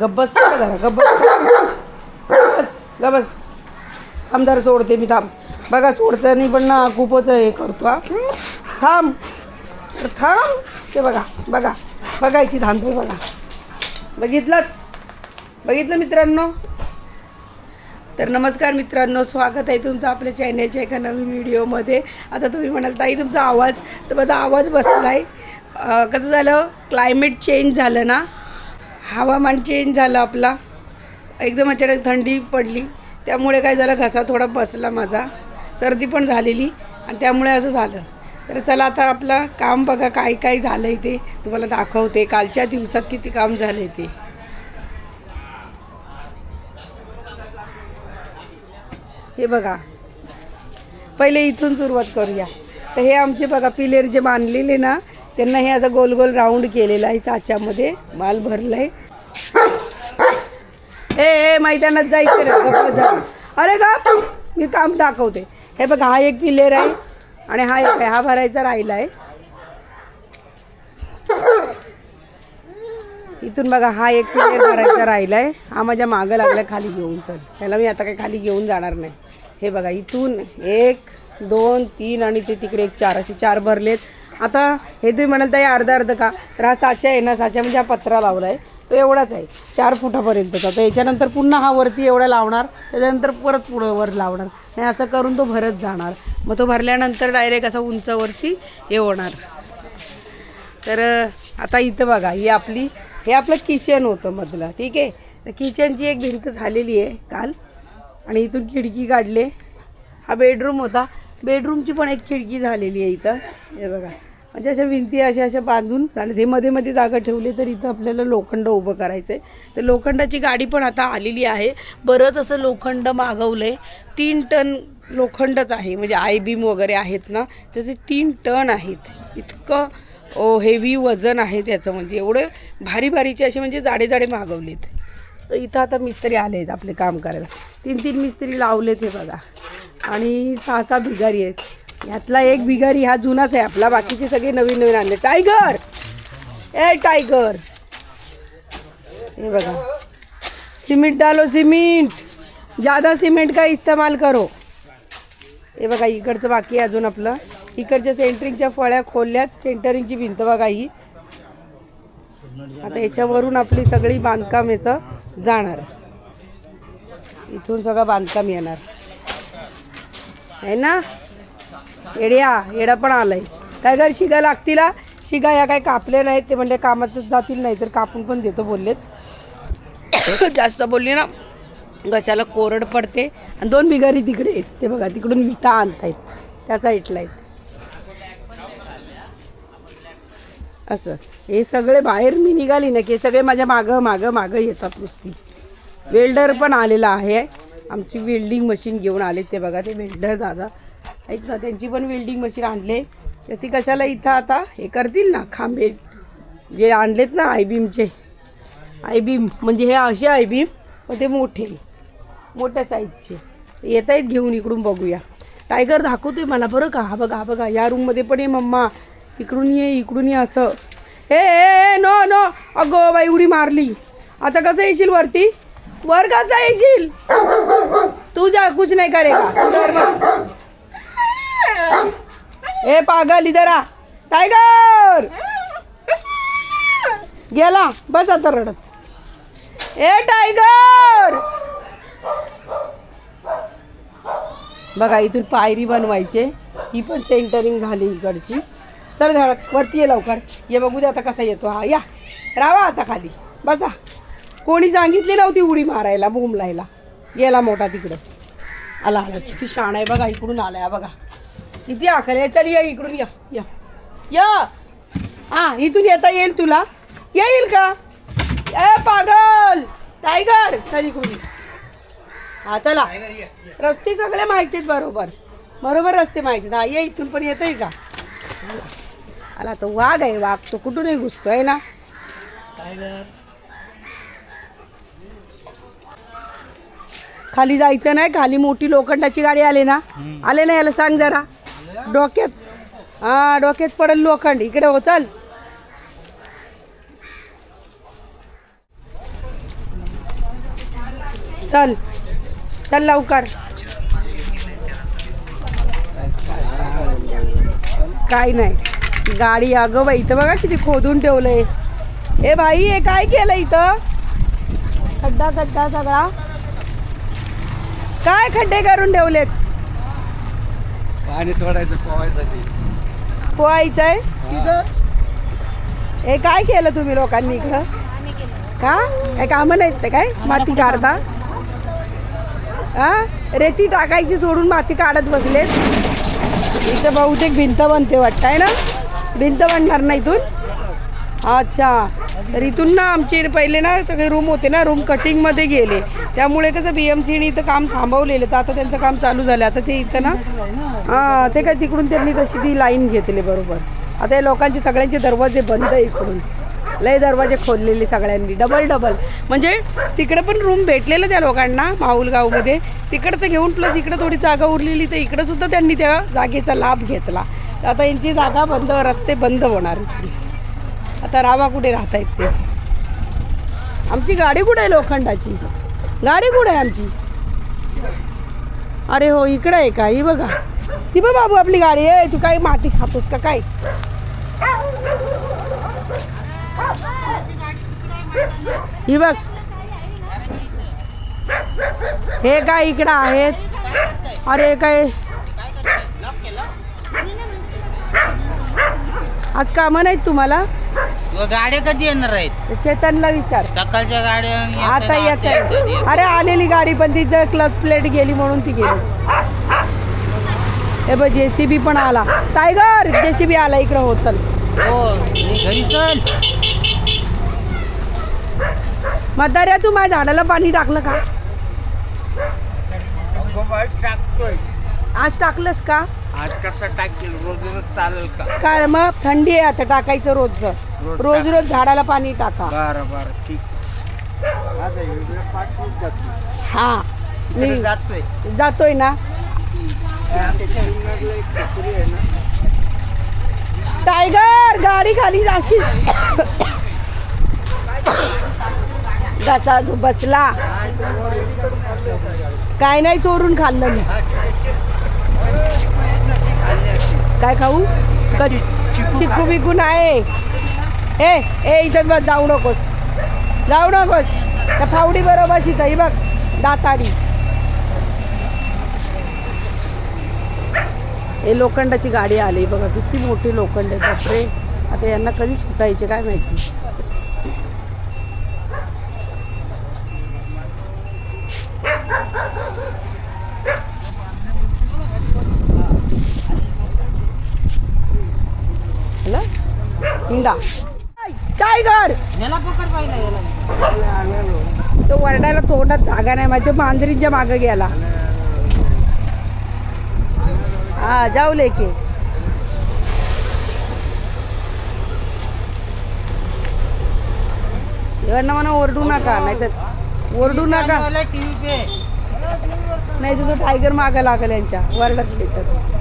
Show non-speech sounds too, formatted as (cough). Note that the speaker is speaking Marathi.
गब्बस का जरा गब्बस गबस गबस आमदार सोडते मी थांब. बघा सोडताना पण ना खूपच हे करतो हा. थांब. तर थांब. ते बघा बघा. बघायची थांबते बघा. बघितलं? बघितलं मित्रांनो? तर नमस्कार मित्रांनो स्वागत आहे तुमचं आपल्या चॅनलच्या एका नवीन व्हिडिओमध्ये. आता तुम्ही म्हणाल ताई तुमचा आवाज तर माझा आवाज बसला आहे कसं झालं? क्लायमेट चेंज झालं ना? हवामान चेंज झालं आपला. एकदम अचानक थंडी पडली. त्यामुळे काय झालं घसा थोडा बसला माझा. सर्दी पण झालेली आणि त्यामुळे असं झालं. तर चला आता आपलं काम बघा काय काय झालं आहे ते. तुम्हाला दाखवते. कालच्या दिवसात किती काम झालं आहे ते. हे बघा. पहिले इथून सुरुवात करूया. तर हे आमचे बघा पिलेर जे बांधलेले ना त्यांना हे असं गोल गोल राऊंड केलेलं आहे साच्यामध्ये. माल भरलं आहे हे हे मैदानात जायचं रे गप्प जा. अरे गप मी काम दाखवते. हे बघा हा एक पिलेर आहे आणि हा एक हा भरायचा राहिला आहे इथून बघा हा एक पिलेर भरायचा राहिला आहे हा माझ्या मागं लागला खाली घेऊन चल. त्याला मी आता काही खाली घेऊन जाणार नाही. हे बघा इथून एक दोन तीन आणि ते तिकडे एक चार असे चार भरलेत. आता हे तुम्ही म्हणाल ताई अर्धा अर्ध का? तर हा साचा आहे ना साचा म्हणजे हा पत्रा लावला आहे तो एवढाच आहे चार फुटापर्यंतचा तर. याच्यानंतर पुन्हा हा वरती एवढा लावणार त्याच्यानंतर परत पुढं वर लावणार. नाही असं करून तो भरत जाणार. मग तो भरल्यानंतर डायरेक्ट असा उंचावरती हे होणार. तर आता इथं बघा ही आपली हे आपलं किचन होतं मधलं ठीक आहे? तर किचनची एक भिंत झालेली आहे काल. आणि इथून खिडकी काढले. हा बेडरूम होता. बेडरूमची पण एक खिडकी झालेली आहे इथं. हे बघा. म्हणजे अशा भिंती अशा अशा बांधून झाले. हे मध्ये मध्ये जागा ठेवली तर इथं आपल्याला लोखंड उभं करायचं आहे तर लोखंडाची गाडी पण आता आलेली आहे. बरंच असं लोखंड मागवलं आहे तीन टन लोखंडच आहे. म्हणजे आय बीम वगैरे आहेत ना तर ते तीन टन आहेत. इतकं ओ हेवी वजन आहे त्याचं. म्हणजे एवढे भारी भारीचे असे म्हणजे जाडे जाडे मागवलेत. तर इथं आता मिस्त्री आले आहेत आपले काम करायला. तीन तीन मिस्त्री लावलेत हे बघा. आणि सहा सहा भिगारी आहेत. यातला एक बिगारी हा जुनाच आहे. आपला बाकीचे सगळे नवीन नवीन आणले. टायगर! ए टायगर! हे बघा. सिमेंट डालो सिमेंट! ज़्यादा सिमेंट का इस्तेमाल करो. हे बघा इकडचं बाकी अजून आपलं. इकडच्या सेंटरिंगच्या फळ्या खोलल्यात. सेंटरिंगची भिंत बघा ही. आता याच्यावरून आपली सगळी बांधकाम याचं जाणार. इथून सगळं बांधकाम येणार. आहे ना? येड्या येडा पण आलाय. काय काय शिगा लागतील शिगा या काय कापले नाहीत ते म्हणले कामातच जातील नाही तर कापून पण देतो बोललेत. (coughs) जास्त बोलली ना घशाला कोरड पडते आणि दोन बिगारी तिकडे आहेत. ते बघा तिकडून विटा आणतायत त्या साईडला आहेत. असं. हे सगळे बाहेर मी निघाली ना की हे सगळे माझ्या मागं मागं मागं येतात नुसती. वेल्डर पण आलेला आहे. आमची वेल्डिंग मशीन घेऊन आले ते बघा ते वेल्डर दादा. ऐक ना त्यांची पण वेल्डिंग मशीन आणले. तर ती कशाला इथं आता हे करतील ना खांबे. जे आणलेत ना आय बीमचे आय बीम म्हणजे हे असे आय बीम पण ते मोठे. मोठ्या साईजचे येत आहेत घेऊन इकडून बघूया. टायगर दाखवतोय मला बरं का? हा बघा हा बघा. या रूममध्ये पण ये मम्मा. इकडून ये इकडून ये असं. हे हे नो नो अगो बाई उडी मारली. आता कसं येशील वरती? वर कसं येशील? तू जा कुछ नाही करेगा. उधर मत. ए पागल इधर आ टायगर! गेला. बस आता रडत. ए टायगर! बघा इथून पायरी बनवायचे. ही पण सेंटरिंग झाली इकडची. चल घरात वरती ये लवकर. ये बघू दे आता कसा येतो हा. या. रावा आता खाली. बसा. कोणी सांगितली नव्हती उडी मारायला बोंबलायला. गेला मोठा तिकडं. आला आला. किती शाण आहे बघा इकडून आलाय बघा. किती आखल आहे. चल या इकडून या या. या. हा इथून येता येईल तुला. येईल का? ए पागल! टायगर! चल इकडून. हा चला. रस्ते सगळे माहिती आहेत बरोबर. बरोबर रस्ते माहिती आहेत. हा ये इथून पण येतंय का? आला तो वाघ आहे वाघ. तो कुठूनही घुसतोय ना. खाली जायचं नाही खाली मोठी लोखंडाची गाडी आली ना. आले ना याला सांग जरा. डोक्यात हा डोक्यात पडेल लोखंड. इकडे हो चल. चल. चल लवकर. काय नाही. गाडी अगं बाई इथं बघा किती खोदून ठेवलंय. ए भाई हे काय केलं इथं? खड्डा खड्डा सगळा. काय खड्डे करून ठेवलेत? पाणी सोडायचं पोहायसाठी. पोहायचं आहे हे काय केलं तुम्ही लोकांनी इकडं का? काय कामं नाहीत ते काय? माती काढता? हा? रेती टाकायची सोडून माती काढत बसलेत इथं बहुतेक भिंत बनते वाटतं आहे ना? भिंत बनणार ना इथून? अच्छा. तर इथून ना आमचे पहिले ना सगळे रूम होते ना रूम कटिंगमध्ये गेले. त्यामुळे कसं बी एम सीने इथं काम थांबवलेलं. तर आता त्यांचं काम चालू झालं. आता ते इथं ना हां ते काय तिकडून त्यांनी तशी ती लाईन घेतली बरोबर. आता या लोकांचे सगळ्यांचे दरवाजे बंद आहे इकडून. लय दरवाजे खोललेले सगळ्यांनी. डबल डबल म्हणजे तिकडे पण रूम भेटलेलं त्या लोकांना माऊलगावमध्ये तिकडचं घेऊन प्लस इकडं थोडी जागा उरलेली तर इकडंसुद्धा त्यांनी त्या जागेचा लाभ घेतला. आता यांची जागा बंद रस्ते बंद होणार इथली आता रावा कुठे राहता येत ते? आमची गाडी कुठे आहे लोखंडाची? गाडी कुठे आहे आमची? अरे हो इकडे आहे का? ही बघा. ती बघ बाबू आपली गाडी. आहे तू काय माती खातोस का? काय? ही बघ. हे काय इकडं आहेत? अरे काय? आज कामं नाहीत तुम्हाला? व गाड्या कधी येणार आहेत? चेतनला विचार. सकाळच्या गाड्या येतात, आता येत येतात, येतात. अरे आलेली गाडी पण तिचं क्लच प्लेट गेली म्हणून ती गेली. हे बघ जेसीबी पण आला. टायगर जेसीबी आला इकडं होतं हो मी घरी चल. म्हाताऱ्या तू माझ्या झाडाला पाणी टाकलं का? टाकतोय. आज टाकलंस का? आज कसं टाकेल? रोज रोज चालेल का? काय मग? थंडी आहे आता टाकायचं रोजचं. रोज रोज रोज झाडाला पाणी टाका. बरं बरं ठीक माझा व्हिडिओ पाठवून जातो हा. मी जातोय. जातोय ना. त्याच्या इंग्लंडला एक कुत्री आहे ना. टायगर गाडी खाली जाशील. कसा तू बसला काय नाही चोरून खाल्लं मी. काय खाऊ? कधी? चिकू बिकू नाही ए ए इथं बस जाऊ नकोस. जाऊ नकोस. त्या फावडी बरोबर शिथ ही बघ दाताडी. हे लोखंडाची गाडी आली. बघा किती मोठी लोखंड आहे. बापरे. आता यांना कधी सुटायचे काय माहिती? हिंगा टायगर! तो वरडायला तोंडात धागा नाही माहिती मांजरींच्या मागं गेला. हा जाऊ लेके. यांना म्हणा ओरडू नका नाही तर ओरडू नका. नाही तर तो टायगर मागं लागेल यांच्या वरडत तर.